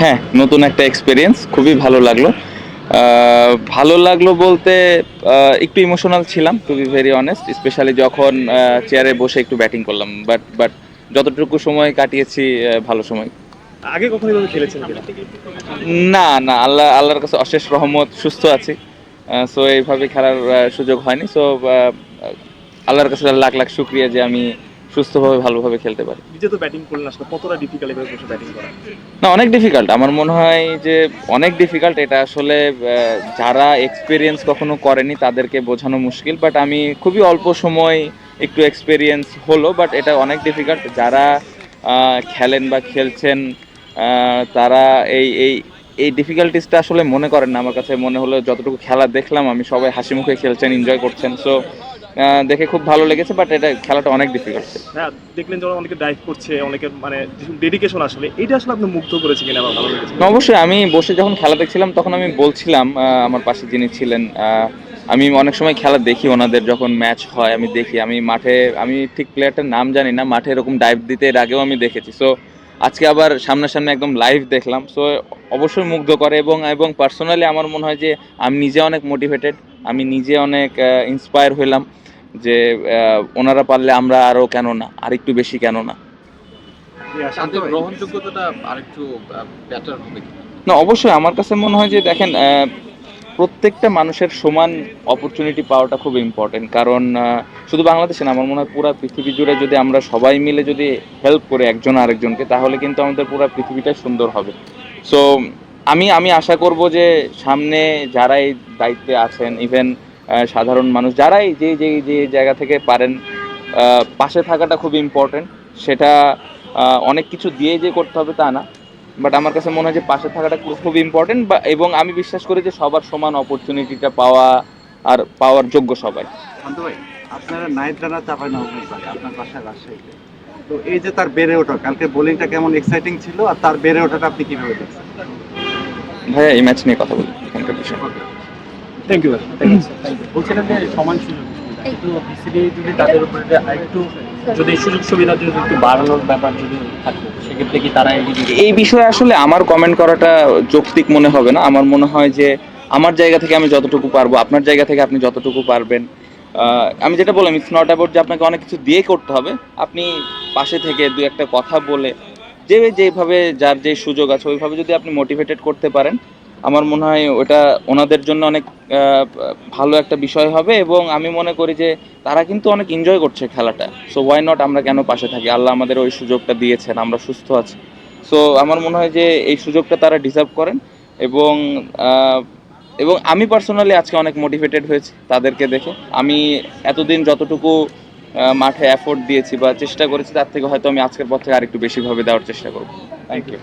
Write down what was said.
হ্যাঁ নতুন একটা এক্সপিরিয়েন্স খুবই ভালো লাগল। ভালো লাগল বলতে একটু ইমোশনাল ছিলাম to be very honest specially যখন চেয়ারে বসে একটু ব্যাটিং করলাম। বাট বাট যতটুকু সময় কাটিয়েছি ভালো সময়। আগে কখনো এভাবে খেলেছেন না না আল্লাহ আল্লাহর কাছে অশেষ রহমত সুস্থ আছি। সো এইভাবে খেলার সুযোগ হয়নি। সো আল্লাহর কাছে লাখ লাখ শুক্রিয়া যে আমি সুস্থভাবে ভালোভাবে খেলতে পারি। নিজে তো ব্যাটিং করলেন আসলে কতটা ডিফিকাল্ট এভাবে বসে ব্যাটিং করা? না অনেক ডিফিকাল্ট আমার মনে হয় যে অনেক ডিফিকাল্ট এটা আসলে যারা এক্সপিরিয়েন্স কখনো করেনি তাদেরকে বোঝানো মুশকিল বাট আমি খুবই অল্প সময় একটু এক্সপিরিয়েন্স হলো বাট এটা অনেক ডিফিকাল্ট যারা খেলেন বা খেলছেন তারা এই এই এই ডিফিকাল্টিসটা আসলে মনে করেন না। আমার কাছে মনে হলো যতটুকু খেলা দেখলাম আমি সবাই হাসি মুখে খেলছেন এনজয় করছেন। সো দেখে খুব ভালো লেগেছে বাট এটা খেলাটা অনেক ডিফিকাল্ট হ্যাঁ দেখলেন যখন অনেকে ডাইভ করছে অনেকে মানে ডেডিকেশন আসলে। এটা আসলে আপনি মুগ্ধ করেছে কিনা আমার ভালো লেগেছে না, অবশ্যই আমি বসে যখন খেলা দেখছিলাম তখন আমি বলছিলাম আমার পাশে যিনি ছিলেন আমি অনেক সময় খেলা দেখি ওনাদের যখন ম্যাচ হয় আমি দেখি। আমি মাঠে আমি ঠিক প্লেয়ারটার নাম জানি না মাঠে এরকম ডাইভ দিতে এর আগেও আমি দেখেছি। সো আজকে আবার সামনাসামনি একদম লাইভ দেখলাম। সো অবশ্যই মুগ্ধ করে এবং এবং পার্সোনালি আমার মনে হয় যে আমি নিজে অনেক মোটিভেটেড আমি নিজে অনেক ইন্সপায়ার হইলাম। যে ওনারা পারলে আমরা আরও কেন না? আর একটু বেশি কেন না? না অবশ্যই। আমার কাছে মনে হয় যে দেখেন প্রত্যেকটা মানুষের সমান অপরচুনিটি পাওয়াটা খুব ইম্পর্টেন্ট কারণ শুধু বাংলাদেশে না আমার মনে হয় পুরো পৃথিবী জুড়ে যদি আমরা সবাই মিলে যদি হেল্প করে একজন আরেকজনকে তাহলে কিন্তু আমাদের পুরো পৃথিবীটাই সুন্দর হবে। সো আমি আমি আশা করব যে সামনে যারা এই দায়িত্বে আছেন ইভেন সাধারণ মানুষ যারাই যে যে যে জায়গা থেকে পারেন পাশে থাকাটা খুব ইম্পর্টেন্ট সেটা অনেক কিছু দিয়ে যে করতে হবে তা না। বাট আমার কাছে মনে হয় যে পাশে থাকাটা খুব- ইম্পর্টেন্ট বা এবং আমি বিশ্বাস করি যে সবার সমান অপরচুনিটিটা পাওয়া আর পাওয়ার যোগ্য সবাই। ভাই আপনারা নাইট রানার চাপাই না আপনার বাসায় রাজশাহীতে। তো এই যে তার বেড়ে ওঠা কালকে বোলিংটা কেমন এক্সাইটিং ছিল আর তার বেড়ে ওঠাটা আপনি কীভাবে দেখছেন? ভাইয়া এই ম্যাচ নিয়ে কথা বলি এখানকার বিষয়। থ্যাংক ইউ বলছিলাম যে সমান সুযোগ কিন্তু বিসিবি যদি তাদের উপরে একটু যদি সুযোগ সুবিধা যদি একটু বাড়ানোর ব্যাপার যদি থাকতো সেক্ষেত্রে কি তারা এই বিষয়ে আসলে আমার কমেন্ট করাটা যৌক্তিক মনে হবে না। আমার মনে হয় যে আমার জায়গা থেকে আমি যতটুকু পারব আপনার জায়গা থেকে আপনি যতটুকু পারবেন। আমি যেটা বললাম ইটস নট অ্যাবাউট যে আপনাকে অনেক কিছু দিয়ে করতে হবে। আপনি পাশে থেকে দু একটা কথা বলে যে যেভাবে যার যে সুযোগ আছে ওইভাবে যদি আপনি মোটিভেটেড করতে পারেন আমার মনে হয় ওটা ওনাদের জন্য অনেক ভালো একটা বিষয় হবে এবং আমি মনে করি যে তারা কিন্তু অনেক এনজয় করছে খেলাটা। সো ওয়াই নট আমরা কেন পাশে থাকি? আল্লাহ আমাদের ওই সুযোগটা দিয়েছেন, আমরা সুস্থ আছি। সো আমার মনে হয় যে এই সুযোগটা তারা ডিজার্ভ করেন এবং এবং আমি পার্সোনালি আজকে অনেক মোটিভেটেড হয়েছি তাদেরকে দেখে। আমি এতদিন যতটুকু মাঠে অ্যাফোর্ড দিয়েছি বা চেষ্টা করেছি, তার থেকে হয়তো আমি আজকের পর থেকে আরেকটু বেশিভাবে দেওয়ার চেষ্টা করব। Thank you